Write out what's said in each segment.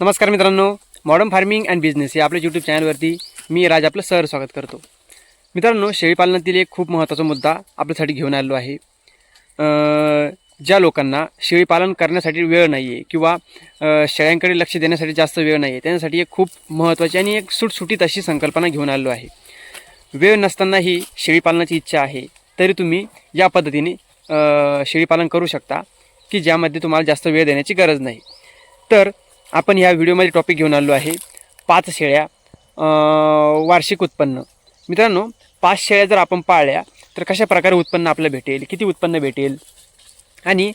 नमस्कार मित्रांनो modern farming and business या आपल्या यूट्यूब चॅनलवरती मी राज आपलं सर स्वागत करतो. मित्रांनो शेळीपालनातील एक खूप महत्त्वाचा मुद्दा आपल्यासाठी घेऊन आलेलो आहे. ज्या लोकांना शेळीपालन करण्यासाठी वेळ नाही आहे किंवा शेळ्यांकडे लक्ष देण्यासाठी जास्त वेळ नाही आहे त्यांच्यासाठी एक खूप महत्त्वाची आणि एक सुटसुटीत अशी संकल्पना घेऊन आलेलो आहे. वेळ नसतानाही शेळीपालनाची इच्छा आहे तरी तुम्ही या पद्धतीने शेळीपालन करू शकता की ज्यामध्ये तुम्हाला जास्त वेळ देण्याची गरज नाही. तर आपण ह्या व्हिडिओमध्ये टॉपिक घेऊन आलो आहे पाच शेळ्या वार्षिक उत्पन्न. मित्रांनो पाच शेळ्या जर आपण पाळल्या तर कशा प्रकारे उत्पन्न आपलं भेटेल? किती उत्पन्न भेटेल? आणि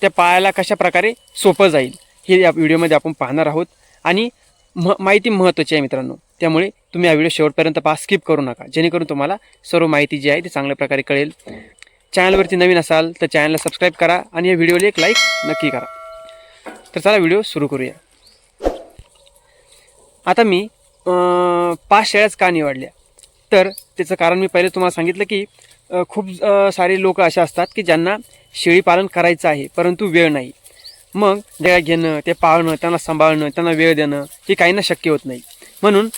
त्या पाळायला कशा प्रकारे सोपं जाईल? हे या व्हिडिओमध्ये आपण पाहणार आहोत. आणि म माहिती महत्त्वाची आहे मित्रांनो. त्यामुळे तुम्ही हा व्हिडिओ शेवटपर्यंत पहा स्किप करू नका. जेणेकरून तुम्हाला सर्व माहिती जी आहे ती चांगल्या प्रकारे कळेल. चॅनलवरती नवीन असाल तर चॅनलला सबस्क्राईब करा आणि या व्हिडिओला एक लाईक नक्की करा. तर चला व्हिडिओ सुरू करूया. आता मी पाच शेळ्याच का निवडल्या? तर त्याचं कारण मी पहिले तुम्हाला सांगितलं की खूप सारे लोक असे असतात की ज्यांना शेळीपालन करायचं आहे परंतु वेळ नाही. मग त्या घेणं ते पाळणं त्यांना सांभाळणं त्यांना वेळ देणं हे काहींना शक्य होत नाही. म्हणून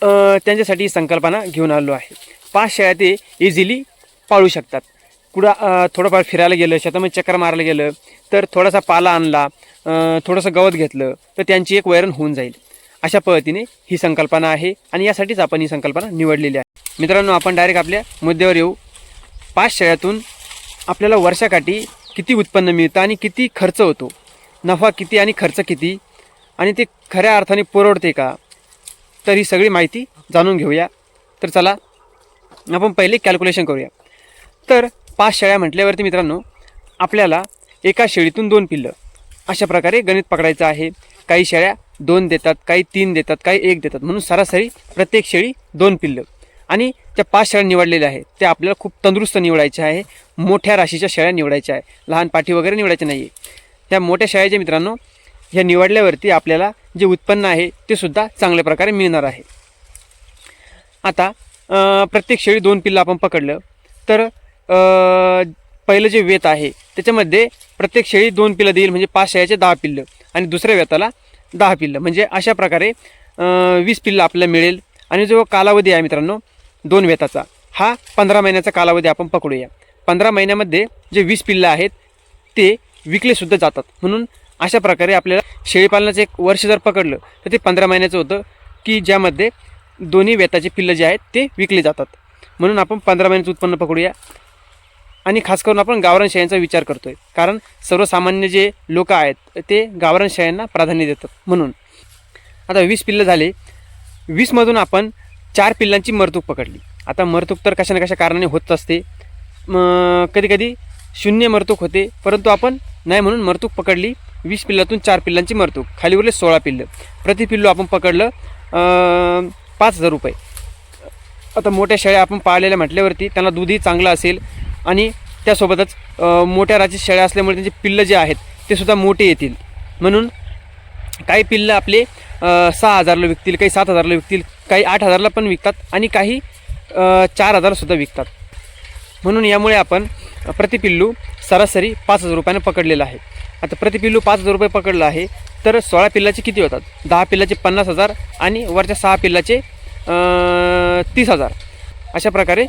त्यांच्यासाठी संकल्पना घेऊन आलो आहे. पाच शेळ्या ते इझिली पाळू शकतात. कुठं थोडंफार फिरायला गेलं शेतामध्ये चक्कर मारायला गेलं तर थोडासा पाला आणला थोडंसं गवत घेतलं तर त्यांची एक वैरण होऊन जाईल. अशा पद्धतीने ही संकल्पना आहे आणि यासाठीच आपण ही संकल्पना निवडलेली आहे. मित्रांनो आपण डायरेक्ट आपल्या मुद्द्यावर येऊ. पाच शेळ्यातून आपल्याला वर्षाकाठी किती उत्पन्न मिळतं आणि किती खर्च होतो? नफा किती आणि खर्च किती? आणि ते खऱ्या अर्थाने पुरवडते का? तर ही सगळी माहिती जाणून घेऊया. तर चला आपण पहिले कॅल्क्युलेशन करूया. तर पाच शेळ्या म्हटल्यावरती मित्रांनो आपल्याला एका शेळीतून दोन पिल्लं. अशा प्रकारे गणित पकडायचं आहे. काही शेळ्या दोन देतात काही तीन देतात काही एक देतात. म्हणून सरासरी प्रत्येक शेळी दोन पिल्लं. आणि त्या पाच शेळ्या निवडलेल्या आहेत. त्या आपल्याला खूप तंदुरुस्त निवडायच्या आहे. मोठ्या राशीच्या शेळ्या निवडायच्या आहे. लहान पाठी वगैरे निवडायच्या नाही आहे त्या मोठ्या शेळ्याच्या मित्रांनो ह्या निवडल्यावरती आपल्याला जे उत्पन्न आहे ते सुद्धा चांगल्या प्रकारे मिळणार आहे. आता प्रत्येक शेळी दोन पिल्लं आपण पकडलं. तर पहिलं जे वेत आहे त्याच्यामध्ये प्रत्येक शेळी दोन पिल्लं देईल म्हणजे पाच शेळ्याचे दहा पिल्लं. आणि दुसऱ्या वेताला दहा पिल्लं. म्हणजे अशा प्रकारे वीस पिल्लं आपल्याला मिळेल. आणि जो कालावधी आहे मित्रांनो दोन वेताचा हा पंधरा महिन्याचा कालावधी आपण पकडूया. पंधरा महिन्यामध्ये जे वीस पिल्लं आहेत ते विकलेसुद्धा जातात. म्हणून अशा प्रकारे आपल्याला शेळीपालनाचं एक वर्ष जर पकडलं तर ते पंधरा महिन्याचं होतं की ज्यामध्ये दोन्ही वेताचे पिल्लं जे आहेत ते विकले जातात. म्हणून आपण पंधरा महिन्याचं उत्पन्न पकडूया. आणि खास करून आपण गावरान शेळ्यांचा विचार करतो आहे कारण सर्वसामान्य जे लोक आहेत ते गावरान शेळ्यांना प्राधान्य देतात. म्हणून आता वीस पिल्लं झाले. वीसमधून आपण चार पिल्लांची मरतूक पकडली. आता मरतूक तर कशा ना कशा कारणाने होत असते. कधी कधी शून्य मरतूक होते परंतु आपण नाही म्हणून मरतूक पकडली. वीस पिल्लातून चार पिल्लांची मरतूक. खाली उरले सोळा पिल्लं. प्रति पिल्लू आपण पकडलं पाच हजार रुपये. आता मोठ्या शेळ्या आपण पाळलेल्या म्हटल्यावरती त्यांना दूधही चांगलं असेल. आणि त्यासोबतच मोठ्या राची शेळ्या असल्यामुळे त्यांचे पिल्लं जे आहेत ते सुद्धा मोठे येतील. म्हणून काही पिल्लं आपले सहा हजारला विकतील काही सात हजारला विकतील काही आठ हजारला पण विकतात आणि काही चार हजारसुद्धा विकतात. म्हणून यामुळे आपण प्रतिपिल्लू सरासरी पाच हजार रुपयानं पकडलेलं आहे. आता प्रतिपिल्लू पाच हजार रुपये पकडलं आहे तर सोळा पिल्लाचे किती होतात? दहा पिल्लाचे पन्नास हजार आणि वरच्या सहा पिल्लाचे तीस हजार. अशा प्रकारे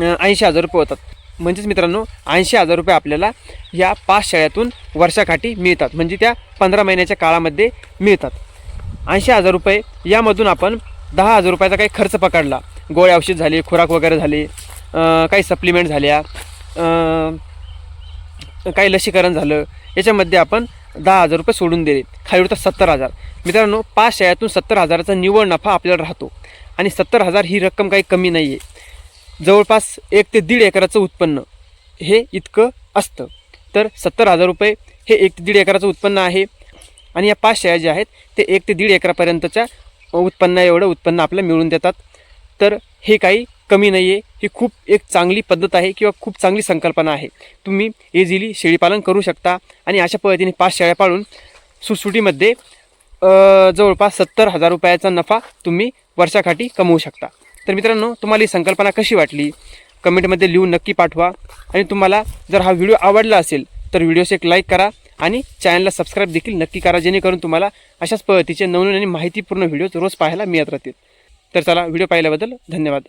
ऐंशी हजार रुपये होतात. म्हणजेच मित्रांनो ऐंशी हजार रुपये आपल्याला या पाच शाळेतून वर्षाकाठी मिळतात. म्हणजे त्या पंधरा महिन्याच्या काळामध्ये मिळतात. ऐंशी हजार रुपये यामधून आपण दहा हजार रुपयाचा काही खर्च पकडला. गोळ्या औषध झाले खुराक वगैरे झाले काही सप्लिमेंट झाल्या काही लसीकरण झालं. याच्यामध्ये आपण दहा हजार रुपये सोडून दिले. खाली उरतात सत्तर हजार. मित्रांनो पाच शाळेतून सत्तर हजाराचा निव्वळ नफा आपल्याला राहतो. आणि सत्तर हजार ही रक्कम काही कमी नाही आहे जवळपास एक ते दीड एकराचं उत्पन्न हे इतकं असतं. तर सत्तर हजार रुपये हे एक ते दीड एकराचं उत्पन्न आहे. आणि या पाच शेळ्या ज्या आहेत ते एक ते दीड एकरापर्यंतच्या उत्पन्ना एवढं उत्पन्न आपल्याला मिळून देतात. तर हे काही कमी नाही आहे ही खूप एक चांगली पद्धत आहे किंवा खूप चांगली संकल्पना आहे. तुम्ही इझिली शेळीपालन करू शकता. आणि अशा पद्धतीने पाच शेळ्या पाळून सुटसुटीमध्ये जवळपास सत्तर हजार रुपयाचा नफा तुम्ही वर्षाकाठी कमवू शकता. तर मित्रांनो तुम्हाला ही संकल्पना कशी वाटली? कमेंटमध्ये लिहून नक्की पाठवा. आणि तुम्हाला जर हा व्हिडिओ आवडला असेल तर व्हिडिओस एक लाईक करा आणि चॅनलला सबस्क्राईब देखील नक्की करा जेणेकरून तुम्हाला अशाच पद्धतीचे नवनवीन आणि माहितीपूर्ण व्हिडिओज रोज पाहायला मिळत राहतील. तर चला व्हिडिओ पाहिल्याबद्दल धन्यवाद.